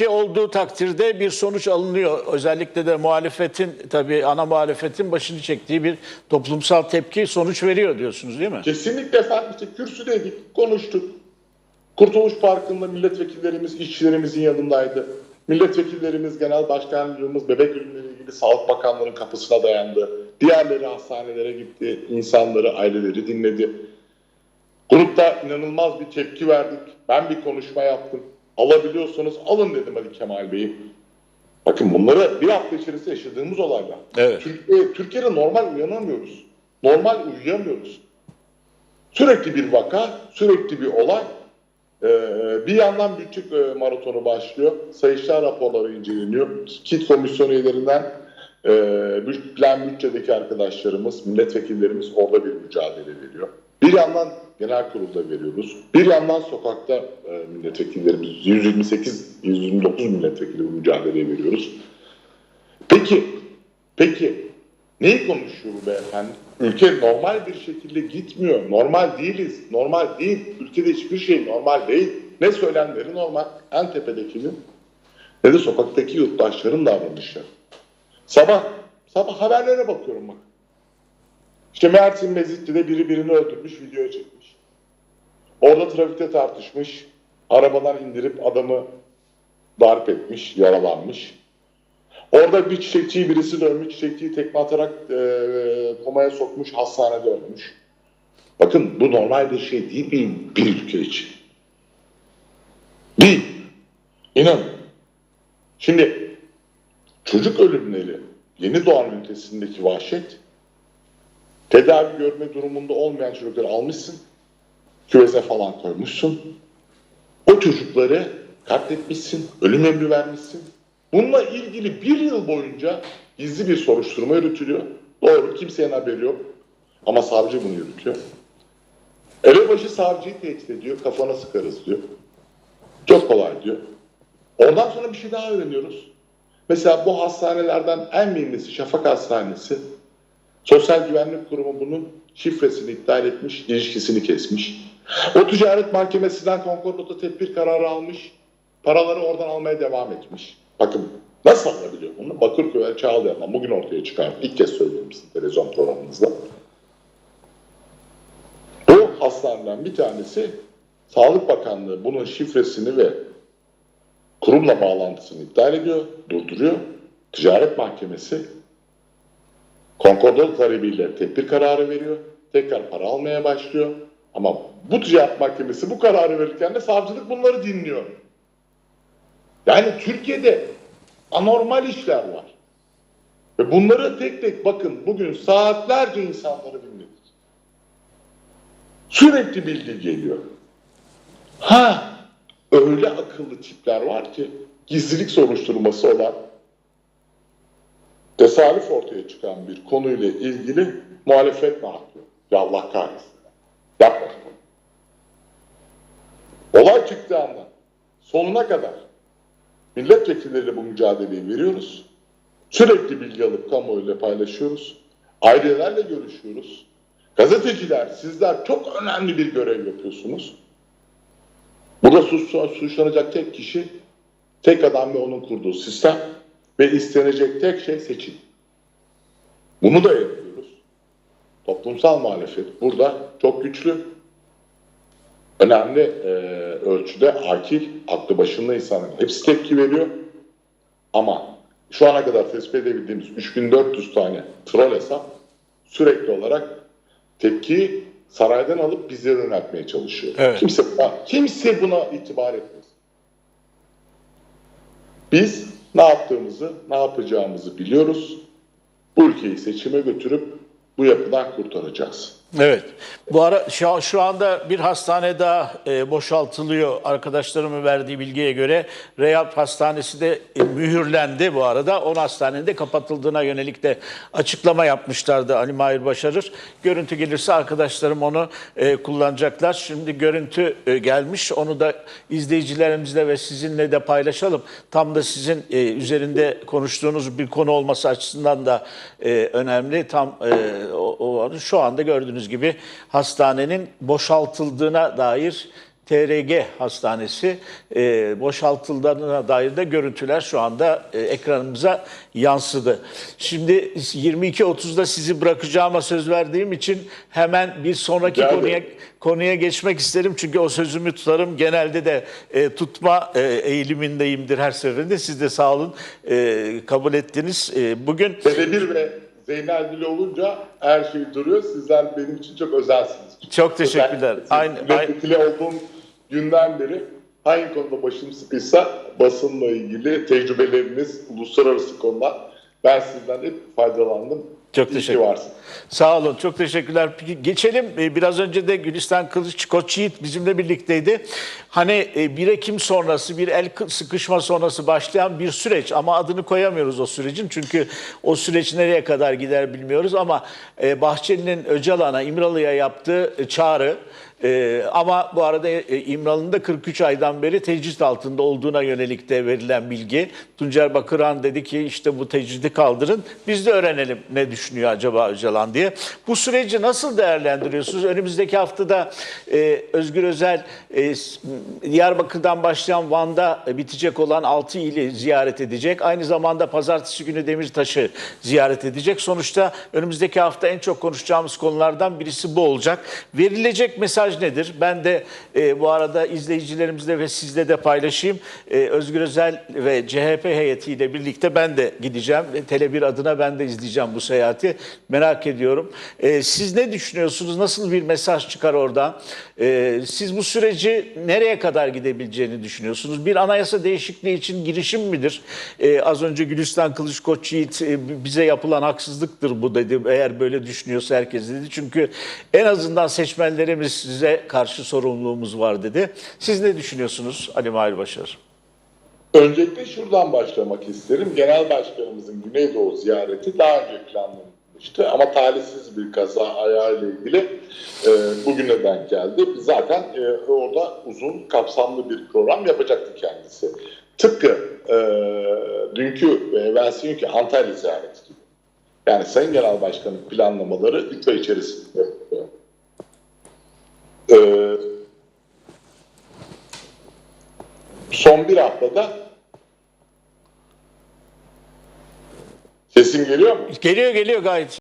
tepki olduğu takdirde bir sonuç alınıyor. Özellikle de muhalefetin tabii ana muhalefetin başını çektiği bir toplumsal tepki sonuç veriyor diyorsunuz değil mi? Kesinlikle efendim işte kürsüdeydik, konuştuk. Kurtuluş Parkı'nda milletvekillerimiz, işçilerimizin yanındaydı. Milletvekillerimiz, genel başkanlığımız bebek ürünleri ilgili Sağlık Bakanlığı'nın kapısına dayandı. Diğerleri hastanelere gitti, insanları, aileleri dinledi. Grupta inanılmaz bir tepki verdik. Ben bir konuşma yaptım. Alabiliyorsanız alın dedim Ali Kemal Bey'i. Bakın bunları bir hafta içerisinde yaşadığımız olaylar. Evet. Türkiye, Türkiye'de normal uyanamıyoruz. Normal uyuyamıyoruz. Sürekli bir vaka, sürekli bir olay. Ee, bir yandan bütçe e, maratonu başlıyor. Sayıştay raporları inceleniyor. KİT komisyonu üyelerinden e, plan bütçedeki arkadaşlarımız, milletvekillerimiz orada bir mücadele veriyor. Bir yandan genel kurulda veriyoruz. Bir yandan sokakta e, milletvekillerimiz 128, 129 milletvekili bu mücadeleye veriyoruz. Peki, peki neyi konuşuyor beyefendi? Ülke normal bir şekilde gitmiyor. Normal değiliz. Normal değil. Ülkede hiçbir şey normal değil. Ne söylenleri normal. En tepedekinin ne de sokaktaki yurttaşların davranışları. Sabah, sabah haberlere bakıyorum bak. İşte Mersin Mezitli'de biri birini öldürmüş, video çekmiş. Orada trafikte tartışmış, arabadan indirip adamı darp etmiş, yaralanmış. Orada bir çiçekçiyi birisi dövmüş, çiçekçiyi tekme atarak e, komaya sokmuş, hastanede ölmüş. Bakın bu normal bir şey değil bir, bir ülke için. Değil. İnanın. Şimdi çocuk ölümleri, yeni doğan ünitesindeki vahşet, tedavi görme durumunda olmayan çocukları almışsın, küveze falan koymuşsun. O çocukları katletmişsin, ölüm emri vermişsin. Bununla ilgili bir yıl boyunca gizli bir soruşturma yürütülüyor. Doğru, kimsenin haberi yok. Ama savcı bunu yürütüyor. Elebaşı savcıyı tehdit ediyor, kafana sıkarız diyor. Çok kolay diyor. Ondan sonra bir şey daha öğreniyoruz. Mesela bu hastanelerden en bilinlisi Şafak Hastanesi. Sosyal Güvenlik Kurumu bunun şifresini iptal etmiş, ilişkisini kesmiş. O ticaret mahkemesinden konkordato tedbir kararı almış. Paraları oradan almaya devam etmiş. Bakın nasıl alabiliyor bunu? Bakırköy ve Çağlayan'dan bugün ortaya çıkardı. İlk kez söylüyorum sizin televizyon programınızda. Bu hastaneden bir tanesi Sağlık Bakanlığı bunun şifresini ve kurumla bağlantısını iptal ediyor, durduruyor. Ticaret Mahkemesi konkordato talebiyle tedbir kararı veriyor. Tekrar para almaya başlıyor. Ama bu ticaret mahkemesi bu kararı verirken de savcılık bunları dinliyor. Yani Türkiye'de anormal işler var. Ve bunları tek tek bakın bugün saatlerce insanları dinledik. Sürekli bilgi geliyor. Ha öyle akıllı tipler var ki gizlilik soruşturması olan tesadüf ortaya çıkan bir konuyla ilgili muhalefet ne yapıyor? Ya Allah kahretsin. Yapmayın bunu. Olay çıktığı anda sonuna kadar milletvekilleriyle bu mücadeleyi veriyoruz. Sürekli bilgi alıp kamuoyuyla paylaşıyoruz. Ailelerle görüşüyoruz. Gazeteciler, sizler çok önemli bir görev yapıyorsunuz. Burada suç, suçlanacak tek kişi, tek adam ve onun kurduğu sistem ve istenecek tek şey seçim. Bunu da yapıyoruz. Toplumsal muhalefet burada çok güçlü. Önemli e, ölçüde akil, aklı başında insanlar. Hepsi tepki veriyor. Ama şu ana kadar tespit edebildiğimiz 3400 tane troll hesap sürekli olarak tepkiyi saraydan alıp bize yöneltmeye çalışıyor. Evet. Kimse, buna, kimse buna itibar etmez. Biz ne yaptığımızı, ne yapacağımızı biliyoruz. Bu ülkeyi seçime götürüp bu yapıdan kurtaracağız. Evet. Bu ara şu, şu anda bir hastane daha e, boşaltılıyor. Arkadaşlarımın verdiği bilgiye göre Reyap Hastanesi de e, mühürlendi bu arada. 10 hastanenin de kapatıldığına yönelik de açıklama yapmışlardı Ali Mahir Başarır. Görüntü gelirse arkadaşlarım onu e, kullanacaklar. Şimdi görüntü e, gelmiş. Onu da izleyicilerimizle ve sizinle de paylaşalım. Tam da sizin e, üzerinde konuştuğunuz bir konu olması açısından da e, önemli. Tam e, o, o şu anda gördüğünüz gibi hastanenin boşaltıldığına dair TRG Hastanesi e, boşaltıldığına dair de görüntüler şu anda e, ekranımıza yansıdı. Şimdi 22.30'da sizi bırakacağıma söz verdiğim için hemen bir sonraki Rica konuya konuya geçmek isterim. Çünkü o sözümü tutarım. Genelde de e, tutma e, eğilimindeyimdir her seferinde. Siz de sağ olun e, kabul ettiniz. E, bugün Tele1 ve Zeynel Dili olunca her şey duruyor. Sizler benim için çok özelsiniz. Çok teşekkürler. Aynı- milletvekili olduğum günden beri hangi konuda başım sıkıysa basınla ilgili tecrübeleriniz, uluslararası konular ben sizden hep faydalandım. Çok teşekkür varsın. Sağ olun, çok teşekkürler. Peki geçelim. Ee, Biraz önce de Gülistan Kılıç Koç Yiğit bizimle birlikteydi. Hani e, 1 Ekim sonrası, bir el kı- sıkışma sonrası başlayan bir süreç ama adını koyamıyoruz o sürecin. Çünkü o süreç nereye kadar gider bilmiyoruz ama e, Bahçeli'nin Öcalan'a, İmralı'ya yaptığı e, çağrı ee, ama bu arada e, İmralı'nın da 43 aydan beri tecrit altında olduğuna yönelik de verilen bilgi. Tuncer Bakıran dedi ki işte bu tecridi kaldırın. Biz de öğrenelim ne düşünüyor acaba Öcalan diye. Bu süreci nasıl değerlendiriyorsunuz? Önümüzdeki haftada e, Özgür Özel e, Diyarbakır'dan başlayan Van'da e, bitecek olan 6 ili ziyaret edecek. Aynı zamanda pazartesi günü Demirtaş'ı ziyaret edecek. Sonuçta önümüzdeki hafta en çok konuşacağımız konulardan birisi bu olacak. Verilecek mesaj nedir? Ben de e, bu arada izleyicilerimizle ve sizle de paylaşayım. E, Özgür Özel ve CHP heyetiyle birlikte ben de gideceğim. E, Tele1 adına ben de izleyeceğim bu seyahati. Merak ediyorum. E, siz ne düşünüyorsunuz? Nasıl bir mesaj çıkar oradan? E, siz bu süreci nereye kadar gidebileceğini düşünüyorsunuz? Bir anayasa değişikliği için girişim midir? E, az önce Gülistan Kılıçkoç Yiğit e, bize yapılan haksızlıktır bu dedi. Eğer böyle düşünüyorsa herkes dedi. Çünkü en azından seçmenlerimiz size karşı sorumluluğumuz var dedi. Siz ne düşünüyorsunuz Ali Mahir Başar? Öncelikle şuradan başlamak isterim. Genel Başkanımızın Güneydoğu ziyareti daha önce planlanmıştı ama talihsiz bir kaza ayağıyla ilgili e, bugüne denk geldi. Zaten e, orada uzun kapsamlı bir program yapacaktı kendisi. Tıpkı e, dünkü ve evvelsi günkü Antalya ziyareti gibi. Yani Sayın Genel Başkan'ın planlamaları lütfen içerisinde yapılıyor. E, son bir haftada sesim geliyor mu? Geliyor geliyor gayet